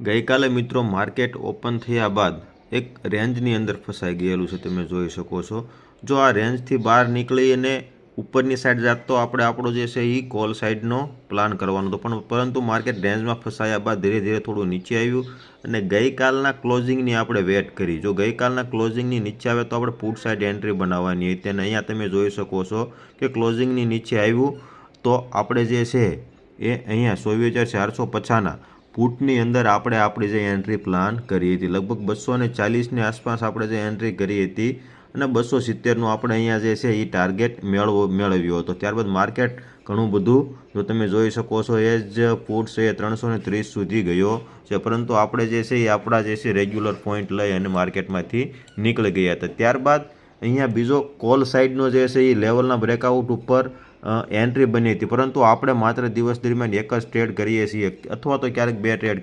ગઈકાલે મિત્રો market open થયા બાદ એક રેન્જની અંદર ફસાઈ ગયેલું છે, તમે જોઈ શકો છો. જો આ રેન્જથી બહાર નીકળી અને ઉપરની સાઈડ જાત તો આપણે આપણો જે છે એ કોલ સાઈડનો પ્લાન કરવાનો હતો. પણ પરંતુ માર્કેટ રેન્જમાં ફસાયા બાદ ધીરે ધીરે થોડું નીચે આવ્યું અને ગઈકાલના ક્લોઝિંગની આપણે વેટ કરી. જો ગઈકાલના ક્લોઝિંગની નીચે આવે તો આપણે પુટ સાઈડ એન્ટ્રી બનાવવાની હતી અને અહીંયા તમે જોઈ શકો છો કે ક્લોઝિંગની નીચે આવ્યું તો આપણે જે છે એ અહીંયા ચોવીસ હજાર ચારસો પચાસના પુટની અંદર આપણે આપણી જે એન્ટ્રી પ્લાન કરી હતી. લગભગ બસો ને ચાલીસની આસપાસ આપણે જે એન્ટ્રી કરી હતી અને બસો સિત્તેરનું આપણે અહીંયા જે છે એ ટાર્ગેટ મેળવો, મેળવ્યો હતો. ત્યારબાદ માર્કેટ ઘણું બધું, જો તમે જોઈ શકો છો, એ જ પુટ છે એ ત્રણસો ને ત્રીસ સુધી ગયો છે. પરંતુ આપણે જે છે એ આપણા જે છે રેગ્યુલર પોઈન્ટ લઈ અને માર્કેટમાંથી નીકળી ગયા હતા. ત્યારબાદ અહીંયા બીજો કોલ સાઈડનો જે છે એ લેવલના બ્રેકઆઉટ ઉપર એન્ટ્રી બની હતી. પરંતુ આપણે માત્ર દિવસ દરમિયાન એક જ ટ્રેડ કરીએ છીએ. અથવા તો ક્યારેક બે ટ્રેડ